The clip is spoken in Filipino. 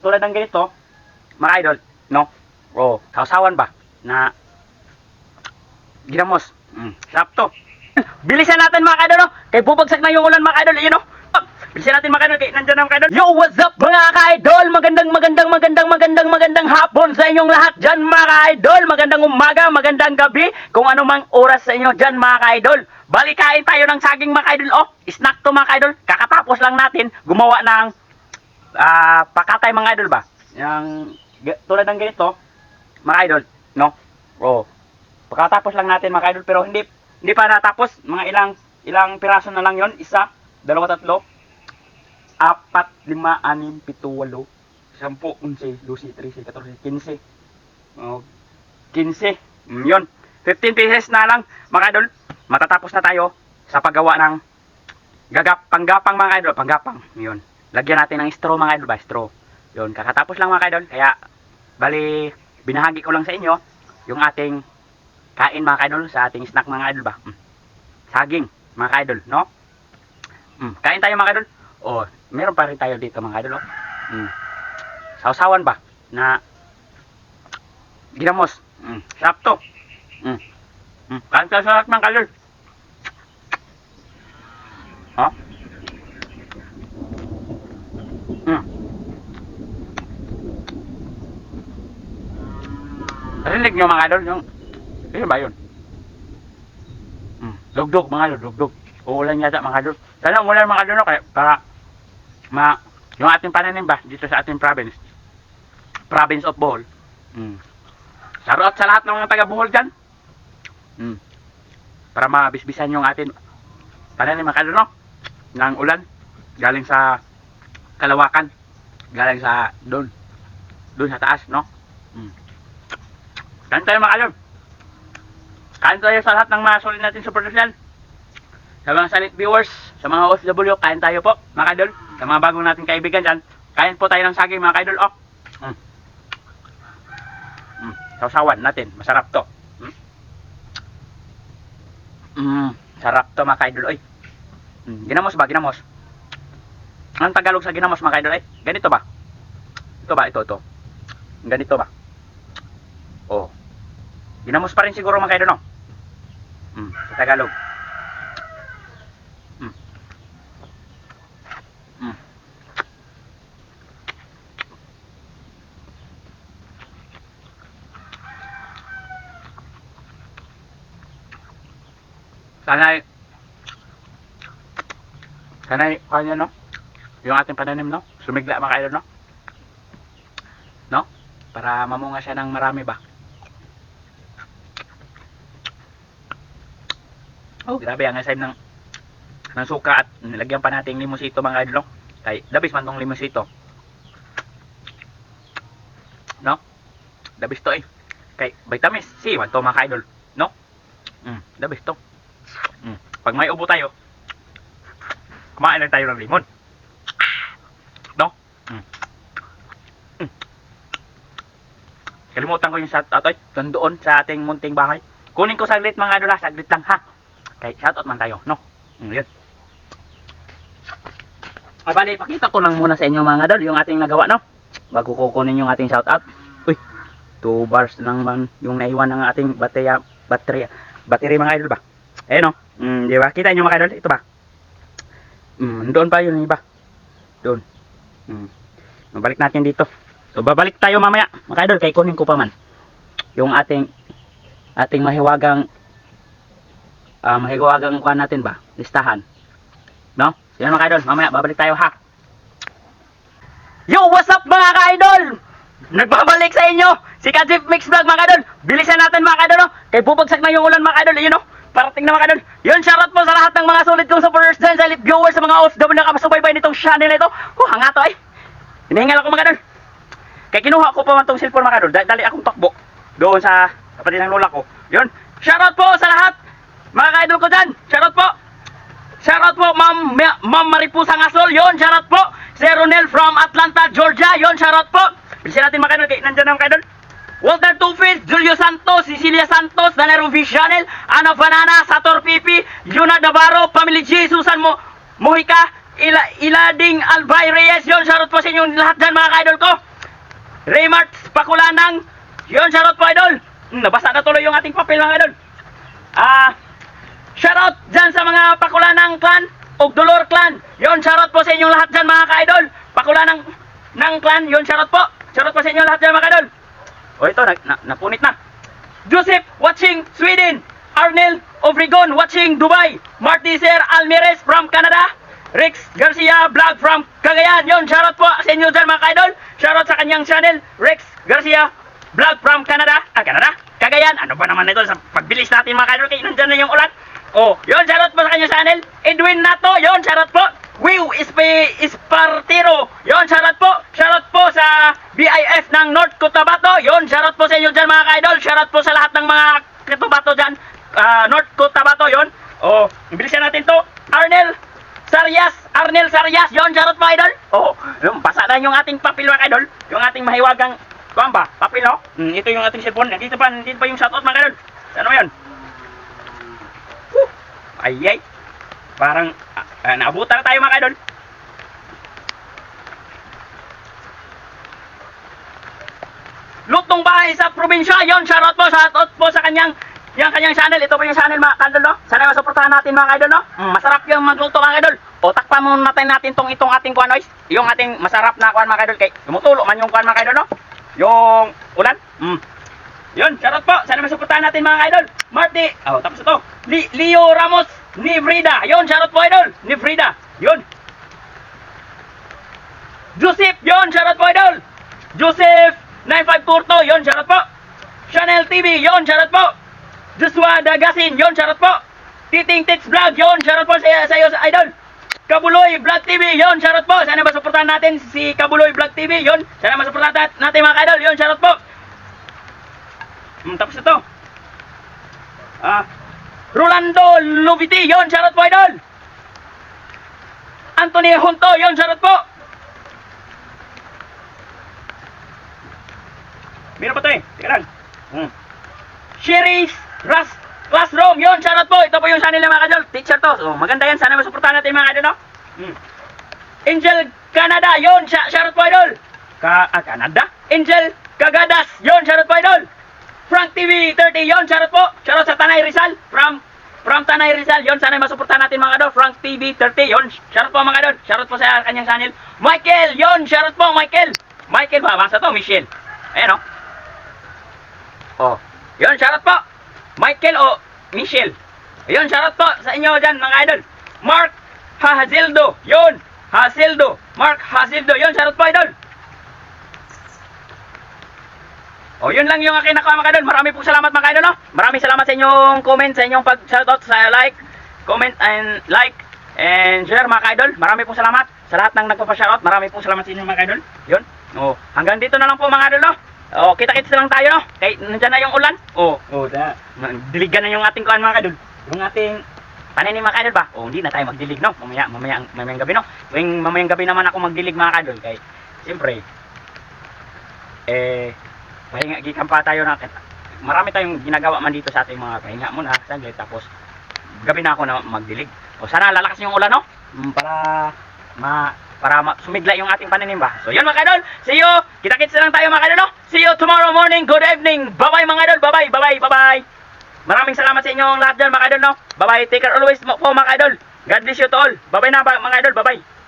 tulad ng ganito, mga idol, no? O, sausawan ba? Na, ginamos. Mm, sarap to. Bilisan natin mga idol, no? Kay bubagsak na yung ulan mga idol, yun, no? Bilisan natin mga idol, kay nandyan na mga idol. Yo, what's up mga ka-idol? Magandang, magandang, magandang, magandang, magandang hapon sa inyong lahat dyan mga ka-idol. Magandang umaga, magandang gabi, kung ano mang oras sa inyo dyan mga ka-idol. Balik kain tayo ng saging mga ka-idol. Oh, snack to mga ka-idol. Kakatapos lang natin gumawa ng ah pakatay mga idol ba? Yang tulad ng ganito, mga idol, no? Oh. Pagkatapos lang natin mga idol pero hindi hindi pa natapos, mga ilang ilang piraso na lang 'yon, isa, dalawa, tatlo, apat, lima, anim, pito, walo, sampu, unse, lusi, trisi, katorsi, kinse. Oh, kinse. Mm, yun. 15 pieces na lang, mga idol. Matatapos na tayo sa paggawa ng gagap, panggapang mga idol, panggapang. Yun. Lagyan natin ng straw mga idol ba, straw. Yun, kakatapos lang mga idol. Kaya, bali, binahagi ko lang sa inyo yung ating kain mga idol sa ating snack mga idol ba. Mm. Saging, mga idol, no? Mm. Kain tayo mga idol. Oh, meron pa rin tayo dito mga idol, oh. Mm. Sausawan ba na ginamos. Mm. Sarap to. Mm. Mm. Kain tayo sa mga idol. Narinig nyo mga idol yung Ano ba yun? Mm. Dugdug mga idol, dugdug. Uulan yata mga idol. Sana umulan mga idol kaya para ma yung ating pananim ba dito sa ating province. Province of Bohol. Mm. Shoutout sa lahat ng mga taga Bohol dyan. Mm. Para mabisbisan yung ating pananim mga idol. Ng ulan. Galing sa Kalawakan. Galing sa doon. Doon sa taas no. Mm. Kain tayo mga idol. Kain tayo sa lahat ng mga solid natin supporters yan. Sa mga salit viewers, sa mga OFW, kain tayo po, mga idol. Sa mga bagong nating kaibigan dyan, kain po tayo ng saging, mga idol. Oh. Mm. Mm. Sausawan natin, masarap to. Mm. Sarap to, mga idol. Oy. Mm. Ginamos ba? Ginamos. Ang Tagalog sa ginamos, mga idol, ay ganito ba? Ito ba? Ito, ito. Ganito ba? Oh. Ginamos pa rin siguro mga idol, no? Mm, sa Tagalog. Mm. Mm. Sana'y Sana'y kanya no? Yung ating pananim no? Sumigla mga idol no? No? Para mamunga siya ng marami ba? Oh, grabe ang aside ng ng suka at nilagyan pa natin limusito mga idol. Kay labis man tong limusito. No? Labis to eh. Kay vitamins C man to mga idol, no? Mm, labis to. Mm. Pag may ubo tayo, kumain lang tayo ng limon. No? Mm. Mm. Kalimutan ko yung out ay doon sa ating munting bahay. Kunin ko saglit mga idol saglit lang ha. Kay shoutout man tayo, no? Mm, yun. Ay, bali, pakita ko lang muna sa inyo mga idol yung ating nagawa, no? Bago kukunin yung ating shoutout. Uy, 2 bars lang man yung naiwan ng ating baterya, baterya, battery mga idol ba? Eh, no? Mm, di ba? Kita nyo mga idol, ito ba? Mm, doon pa yun, iba. Doon. Mm. Mabalik natin dito. So, babalik tayo mamaya, mga idol, kay kunin ko pa man. Yung ating, ating mahiwagang uh, mahiwagang kuhan natin ba? Listahan. No? So mga idol, mamaya babalik tayo ha. Yo, what's up mga ka-idol? Nagbabalik sa inyo si Kajip Mix Vlog mga idol. Bilisan natin mga idol no? Kay bubagsak na yung ulan mga idol, yun no? Parating na mga idol. Yun, shoutout po sa lahat ng mga solid kong supporters dyan, sa live viewers, sa mga OFW na kapasubaybay nitong channel na ito. Oh, hanga to eh. Hinihingal ako mga idol. Kaya kinuha ko pa man tong cellphone mga. Dali, dali akong takbo. Doon sa kapatid ng lola ko. Yun. Shoutout po sa lahat. Mga ka-idol ko dyan. Shoutout po. Shoutout po Ma'am Ma- Ma'am Maripusa Ngasol. Yon, shoutout po. Si Ronel from Atlanta, Georgia. Yon, shoutout po. Bilisan natin mga ka-idol. Kaya Nandyan ang ka-idol. Walter Tufis, Julio Santos, Cecilia Santos, Danero Visionel, Ana Banana, Sator Pipi, Yuna Davaro, Family G, Susan Mo, Mojica, Ila, Ilading Albay Reyes. Yon, shoutout po sa inyong lahat dyan mga ka-idol ko. Raymart Pakulanang. Yun, shoutout po idol. Hmm, nabasa na tuloy yung ating papel mga idol. Ah, shoutout dyan sa mga Pakulanang clan o Dolor clan. Yun, shoutout po sa inyong lahat dyan mga ka-idol. Pakulanang ng clan, yun, shoutout po. Shoutout po sa inyong lahat dyan mga ka-idol. O ito, na, na, napunit na. Joseph watching Sweden. Arnel Obregon watching Dubai. Martiser Almirez from Canada. Rex Garcia vlog from Cagayan. Yon, shoutout po sa inyo dyan mga ka-idol. Shoutout sa kanyang channel, Rex Garcia vlog from Canada. Ah, Canada? Cagayan. Ano ba naman ito sa pagbilis natin mga ka-idol? Kaya nandyan na yung ulan. Oh, yon, shoutout po sa kanyang channel. Edwin Nato, yon, shoutout po. Wiw Ispe Ispartiro. Yon, shoutout po. Shoutout po sa BIF ng North Cotabato. Yon, shoutout po sa inyo dyan mga ka-idol. Shoutout po sa lahat ng mga Cotabato dyan. Ah, North Cotabato, yon. Oh, bilisan natin to. Arnel Sarias, Arnel Sarias, yon, shoutout po idol. Oh, yung basa na yung ating papel mga idol. Yung ating mahiwagang kuwan ba? Papel? Hmm, ito yung ating cellphone. Nandito pa, nandito pa yung shoutout mga idol. Ano yun? Whew. Ay, ay. Parang ah, naabutan na tayo mga idol. Lutong bahay sa probinsya. Yon, shoutout po, shoutout po sa kanyang yung kanyang channel. Ito po yung channel mga idol, no? Sana masuportahan natin mga idol, no? Mm, masarap yung magluto mga idol. O takpan muna natin natin tong itong ating kuan noise. Yung ating masarap na kuan mga idol kay tumutulo man yung kuan mga idol, no? Yung ulan. Mm. Yun, shoutout po. Sana masuportahan natin mga idol. Marty. Oh, tapos ito. Li Leo Ramos ni Frida. Yun, shoutout po idol. Ni Frida. Yun. Joseph, yun, shoutout po idol. Joseph 9542, yun, shoutout po. Channel TV, yun, shoutout po. Joshua Dagasin, yun, shoutout po. Titing Tits Vlog, yun, shoutout po sa, sa iyo, sa idol. Kabuloy Vlog TV, yun, shoutout po. Sana masuportahan natin si Kabuloy Vlog TV, yun. Sana masuportahan nat- natin mga idol, yun, shoutout po. Hmm, tapos ito. Ah, Rolando Luviti, yun, shoutout po idol. Anthony Junto, yun, shoutout po. Meron pa to eh. Teka lang. Hmm. Sherry's Ras Classroom. Yun, shoutout po. Ito po yung channel ng mga kadol. Teacher to. So, maganda yan. Sana masuportahan natin mga kadol, no? Hmm. Angel Canada. Sh- shoutout po, idol. Ka ah, Canada? Angel Cagadas. Yun, shoutout po, idol. Frank TV 30. Yun, shoutout po. Shoutout sa Tanay Rizal. From From Tanay Rizal, yon sana masuportahan natin mga kadol. Frank TV 30, yon. Shoutout po mga kadol. Shoutout po sa kanyang channel. Michael, yon. Shoutout po, Michael. Michael ba? Bangsa to, Michelle. Ayan, oh. Oh. Yun, shoutout po. Michael o Michelle. Yun, shoutout po sa inyo dyan, mga idol. Mark Hazildo. Yun. Hazildo. Mark Hazildo. Yun, shoutout po, idol. O, yun lang yung aking nakuha, mga idol. Marami po salamat, mga idol, no? Maraming salamat sa inyong comment, sa inyong pag-shoutout, sa like, comment, and like, and share, mga idol. Marami po salamat sa lahat ng nagpapa-shoutout. Marami po salamat sa inyo, mga idol. Yun. O, hanggang dito na lang po, mga idol, no? O, kita-kits na lang tayo, no? Kay, nandyan na yung ulan. O, o, da. Diligan na yung ating kuhan, mga idol. Yung ating pananim, mga idol ba? O, hindi na tayo magdilig, no? Mamaya, mamaya, mamayang gabi, no? Tuwing mamayang gabi naman ako magdilig, mga idol. Kay, siyempre, eh, pahinga, gikan pa tayo na, marami tayong ginagawa man dito sa ating mga pahinga muna, saglit, tapos, gabi na ako na magdilig. O, sana lalakas yung ulan, no? Mm, Para, ma, para ma- sumigla yung ating pananim ba. So, yun mga idol. See you. Kita-kits na lang tayo mga idol, no? See you tomorrow morning. Good evening. Bye-bye mga idol. Bye-bye. Bye-bye. Bye-bye. Maraming salamat sa inyong lahat dyan mga idol, no? Bye-bye. Take care always po mga idol. God bless you to all. Bye-bye na ba- mga idol. Bye-bye.